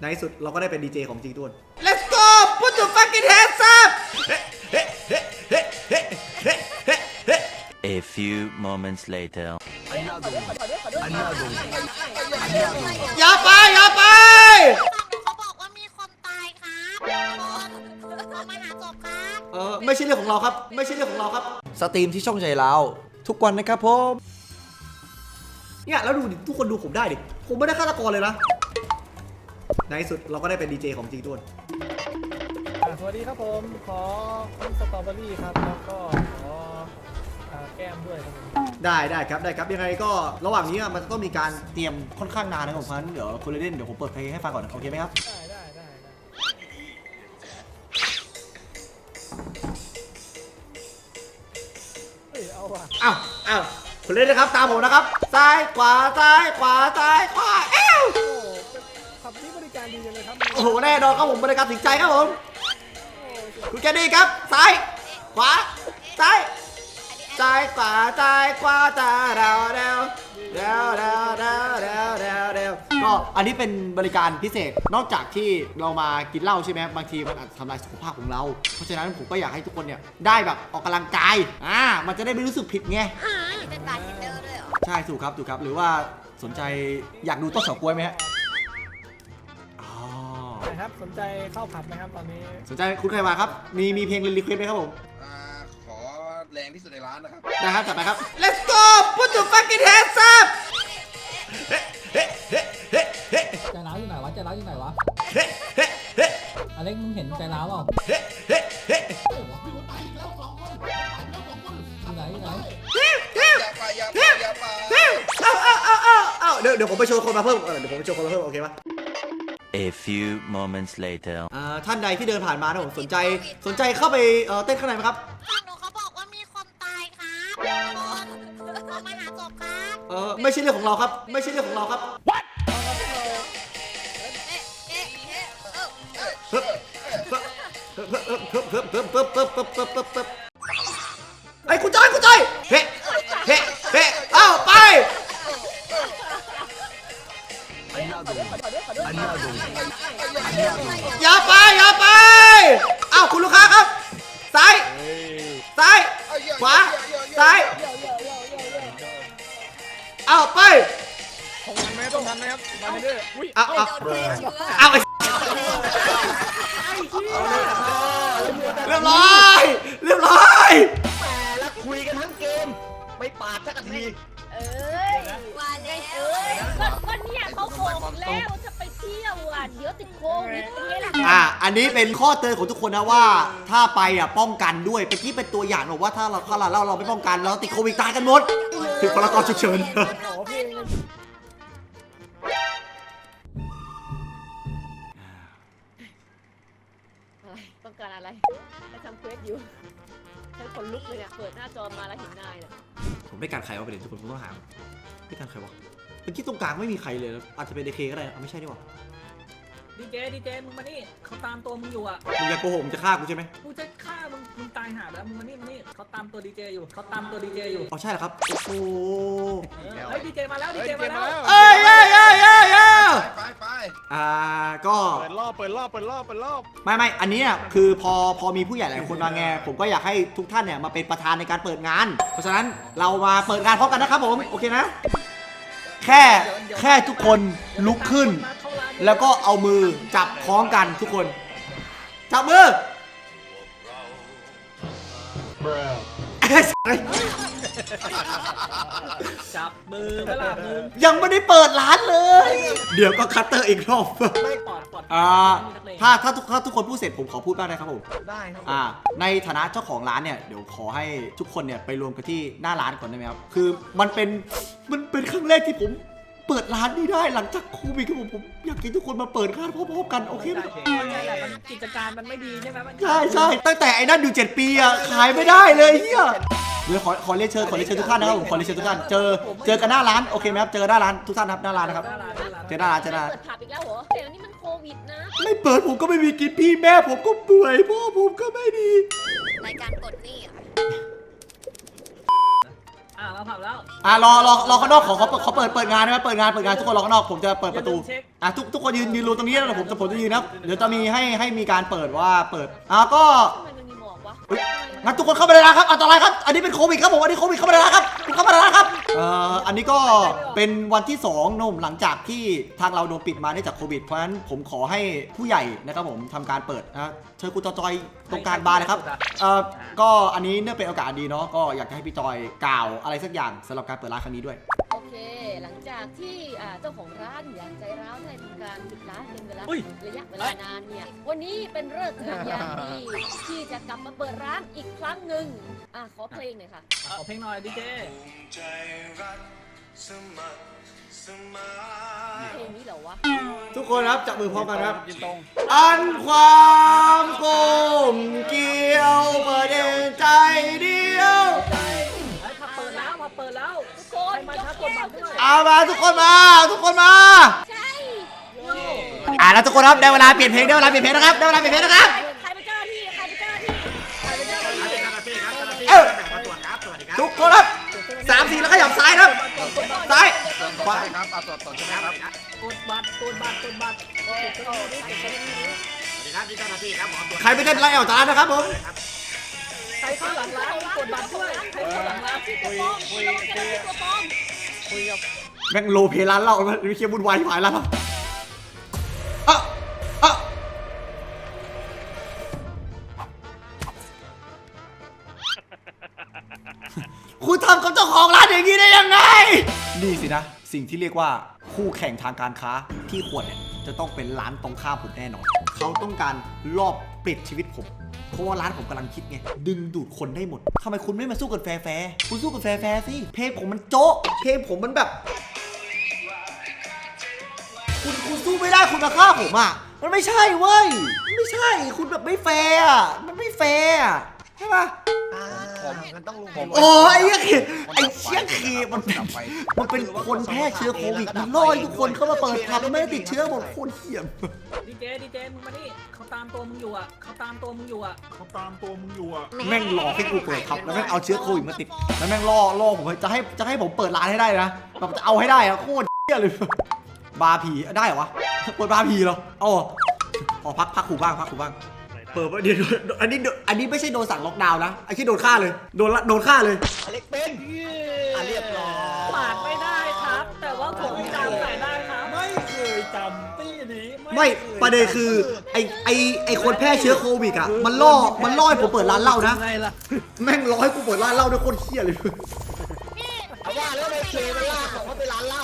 ในที่สุดเราก็ได้เป็นดีเจของจริงทุกคน Let's go put your fucking hands up A few moments later. อย่าไปอย่าไป เขาบอกว่ามีคนตายครับเขามาหาศพครับ เออไม่ใช่เรื่องของเราครับ ไม่ใช่เรื่องของเราครับ สตรีมที่ช่องใจเราทุกวันนะครับผม เนี่ยแล้วดูดิทุกคนดูผมได้ดิ ผมไม่ได้ฆาตกรเลยนะ ในที่สุดเราก็ได้เป็นดีเจของจริงทุกคนอ่าสวัสดีครับผมขอคุณสตรอเบอรี่ครับแล้วก็ขออ่าแก้มด้วยครับผมได้ได้ครับได้ครับยังไงก็ระหว่างนี้อะมันจะต้องมีการเตรียมค่อนข้างนานนะครับผมเพราะฉะนั้นเดี๋ยวคุณเล่นเดี๋ยวผมเปิดเพลงให้ฟังก่อนโอเคไหมครับ ได้ได้ได้ได้เฮ้ยเอาว่ะ อ้าวอ้าวคุณเล่นนะครับ ตามผมนะครับ ซ้าย ขวา ซ้าย ขวา ซ้าย ขวา โอ้โหแน่นอนครับผมบริการถึงใจครับผมคุณแกดี้ครับซ้ายขวาซ้ายซ้ายขวาซ้ายขวาตาเดาเดาเดาเดาเดาเดาเดาเดาก็อันนี้เป็นบริการพิเศษนอกจากที่เรามากินเหล้าใช่ไหมบางทีมันอาจจะทำลายสุขภาพของเรา เพราะฉะนั้นผมก็อยากให้ทุกคนเนี่ยได้แบบออกกำลังกายอ่ามันจะได้ไม่รู้สึกผิดไงอันนี้เป็นบาร์เทนเดอร์ด้วยเหรอใช่ถูกครับถูกครับหรือว่าสนใจอยากดูต้นเฉาก๊วยไหมฮะอ๋อ นะครับสนใจเข้าผับไหมครับตอนนี้สนใจคุณใครมาครับ มีมีเพลงรีเควสไหมครับผม อ่าขอแรงที่สุดในร้านนะครับนะครับจัดไปครับ Let's go put your fucking hands up ใจร้าวอยู่ไหนวะใจร้าวอยู่ไหนวะอเล็กมึงเห็นใจร้าวเปล่าอยู่ไหนอยู่ไหนอย่าไปอย่าไปอย่าไปเอาเอาเอาเอาเอาเดี๋ยวเดี๋ยวผมไปโชว์คนมาเพิ่มเออเดี๋ยวผมไปโชว์คนมาเพิ่มโอเคปะ A few moments later. อ่าท่านใดที่เดินผ่านมานะผมสนใจสนใจเข้าไปเอ่อเต้นข้างในไหมครับฝั่งหนูเขาบอกว่ามีคนตายครับเขามาหาศพครับเออไม่ใช่เรื่องของเราครับ ไม่ใช่เรื่องของเราครับ เอ๊ะเอ๊ะเอ๊ะเออไอ้ เอาไอ้เรียบร้อยเรียบร้อยแล้วคุยกันทั้งเกม ไม่ปาดสักทีเอ้ยว่าแล้วเอ้ยก็ก็เนี่ยเขาบอกแล้วจะไปเที่ยวอะเดี๋ยวติดโควิดเนี่ยแหละอะอันนี้เป็นข้อเตือนของทุกคนนะว่า ถ้าไปอะป้องกันด้วยเมื่อกี้เป็นตัวอย่างบอกว่าถ้าเราถ้าเราเราไม่ป้องกันเราติดโควิดตายกันหมดถึงพลกรฉุกเฉิน ขอเพลง ต้องการอะไรไปทำเควสอยู่ฉันขนลุกเลยเนี่ยเปิดหน้าจอมาแล้วเห็นนายเนี่ยผมไม่การใครวะประเด็นทุกคนผมต้องหาไม่การใครวะเมื่อกี้ตรงกลางไม่มีใครเลยนะอาจจะเป็นเดเคก็ได้นะเอาไม่ใช่ดีกว่าดีเจดีเจมึงมานี่เขาตามตัวมึงอยู่อะมึงอย่าโกหกมึงจะฆ่ากูใช่ไหมกูจะฆ่า มึงมึงตายหาแล้วมึงมานี่มานี่เขาตามตัวดีเจอยู่เขาตามตัวดีเจอยู่อ๋อใช่เหรอครับ โอ้โหเออเฮ้ยดีเจมาแล้วดีเจมาแล้วเอ้ยเอ้ยเอ้ยเอ้ยเอ้ยไปไปอ่าก็ เปิดรอบเปิดรอบเปิดรอบเปิดรอบไม่ไม่อันนี้เนี่ยคือพอพอมีผู้ใหญ่หลายคนมาไงผมก็อยากให้ทุกท่านเนี่ยมาเป็นประธานในการเปิดงาน เพราะฉะนั้นเรามาเปิดงานพร้อมกันนะครับผม โอเคนะ แค่แค่ทุกคนลุกขึ้น แล้วก็เอามือจับคล้องกันทุกคน จับมือ จับมือเวลามึงยังไม่ได้เปิดร้านเลย เดี๋ยวก็คัตเตอร์อีกรอบไม่ปลอดปลอดอ่าถ้าถ้าทุกถ้าทุกคนพูดเสร็จผมขอพูดบ้างนะครับผมได้ครับอ่าในฐานะเจ้าของร้านเนี่ยเดี๋ยวขอให้ทุกคนเนี่ยไปรวมกันที่หน้าร้านก่อนได้ไหมครับคือมันเป็นมันเป็นครั้งแรกที่ผมเปิดร้านนี้ได้หลังจากโควิดครับผมผมอยากให้ทุกคนมาเปิดร้านพร้อมๆกันโอเคไหมนี่แหละมันกิจการมันไม่ดีใช่ไหมมันใช่ใช่ตั้งแต่ไอ้นั่นอยู่ 7 ปีอะขายไม่ได้เลยเฮีย เดี๋ยวขอขอเรียนเชิญขอเรียนเชิญทุกท่านนะครับผมขอเรียนเชิญทุกท่านเจอเจอกันหน้าร้านโอเคไหมครับเจอกันหน้าร้านทุกท่านนะครับหน้าร้านนะครับน่ารักน่ารักเจอหน้าร้านเจอหน้าร้าน เปิดผับอีกแล้วเหรอแต่อันนี้มันโควิดนะไม่เปิดผมก็ไม่มีกินพี่แม่ผมก็ป่วยพ่อผมก็ไม่ดี รายการกดหนี่อะอะมาผับแล้ว อะรอรอรอข้างนอกขอเขาเขาเปิดเปิดงานนะครับเปิดงานเปิดงานทุกคนรอข้างนอกผมจะเปิดประตูอย่าลืมเช็คอะทุกทุกคนยืนยืนรูตรงนี้แล้วผมจะผมจะยืนนะครับเดี๋ยวจะมีให้ให้มีการเปิดว่าเปิดอะก็ ทำไม งั้นทุกคนเข้ามาในร้านครับอันตรายครับ อันนี้เป็นโควิดครับผมอันนี้โควิดเข้ามาในร้านครับคุณเข้ามาในร้านครับเอ่ออันนี้ก็เป็นวันที่สองนุ่มหลังจากที่ทางเราโดนปิดมาเนื่องจากโควิดเพราะฉะนั้นผมขอให้ผู้ใหญ่นะครับผมทำการเปิดนะเชิญคุณจอยตรงกลางบาร์เลยครับเอ่อก็อันนี้เนื่องเป็นโอกาสดีเนาะก็อยากจะให้พี่จอยกล่าวอะไรสักอย่างสำหรับการเปิดร้านครั้งนี้ด้วย อเค หลังจากที่อ่าเจ้าของร้านอย่างใจร้าวได้ทำการปิดร้านเป็นเวลาอุ้ยระยะเวลานานเนี่ย วันนี้เป็นเลิกษ์งามยามดีที่จะกลับมาเปิดร้านอีกครั้งหนึ่งอะขอเพลงหน่อยค่ะ ขอเพลงหน่อยดีเจเพลงนี้เหรอวะ ทุกคนครับจับมือพร้อมกันครับ ยืนตรง อันความกลมเกลียวประเด็น เอามาทุกคนมา ทุกคนมา ใช่อ่าแล้วทุกคนครับได้เวลาเปลี่ยนเพลงได้เวลาเปลี่ยนเพลงนะครับได้เวลาเปลี่ยนเพลงนะครับ ใครเป็นเจ้าหน้าที่ใครเป็นเจ้าหน้าที่ใครเป็นเจ้าหน้าที่เออทุกคนครับสามสี่แล้วขยับซ้ายครับซ้ายขวาใช่ครับเอาตรวจตรวจใช่ไหมครับกดบัตรกดบัตรกดบัตรใครไม่ได้ไล่ออกจากร้านนะครับผมใครเข้าหลังร้านกดบัตรด้วยใครเข้าหลังร้านที่ตัวปลอมระวังเจ้าหน้าที่ตัวปลอม คุยกับแม่งโลเพร้านเราไม่เคียบุญวายที่หายแล้วครับอะอะคุณทำกับเจ้าของร้านอย่างนี้ได้ยังไง นี่สินะ สิ่งที่เรียกว่าคู่แข่งทางการค้าที่ควรเนี่ยจะต้องเป็นร้านตรงข้ามผมแน่นอน เขาต้องการลอบปิดชีวิตผม ราะว่าร้านผมกำลังคิดไง ดึงดูดคนได้หมดทำไมคุณไม่มาสู้กันแฟร์แฟร์คุณสู้กันแฟร์แฟร์สิ เพลงผมมันโจ๊ะ เพลงผมมันแบบ คุณคุณสู้ไม่ได้คุณมาฆ่าผมอะ มันไม่ใช่เว้ยมันไม่ใช่ คุณแบบไม่แฟร์อะมันไม่แฟร์อะใช่ปะ ผมมันต้องลุงผมโอ้ยไอ้เหี้ยขีไอ้เชี่ยขีมันเป็น มันเป็นคนแพร่เชื้อโควิดมันล่อให้ทุกคนเข้ามาเปิดผับแล้วไม่ได้ติดเชื้อหมดโคตรเหี้ยมดีเจดีเจมึงมานี่เขาตามตัวมึงอยู่อะเขาตามตัวมึงอยู่อะเขาตามตัวมึงอยู่อะแม่งหลอกให้กูเปิดครับแล้วแม่งเอาเชื้อโควิดมาติดแล้วแม่งล่อล่อผมจะให้จะให้ผมเปิดร้านให้ได้นะแบบจะเอาให้ได้อะโคตรเหี้ยเลยบาร์ผีได้เหรอวะเปิดบาร์ผีเหรออ๋ออ๋อพักพักขู่บ้างพักขู่บ้าง เปิดเดี๋ยวอันนี้อันนี้ไม่ใช่โดนสั่งล็อกดาวน์นะไอ้ที่โดนฆ่าเลยโดนละโดนฆ่าเลยอเล็กเป็นอะเรียบร้อยปาดไม่ได้ครับ แต่ว่าผมจำใส่ได้ครับไม่เคยจำตี้นี้ไม่คยประเด็นคือไอไอไอคนแพร่เชื้อโควิดอะมันล่อมันล่อให้ผมเปิดร้านเหล้านะไงล่ะแม่งรอให้กูเปิดร้านเหล้าด้วยโคตรเฮี้ยเลยเอาว่าแล้วในเคมันลากบอกว่าไปร้านเหล้า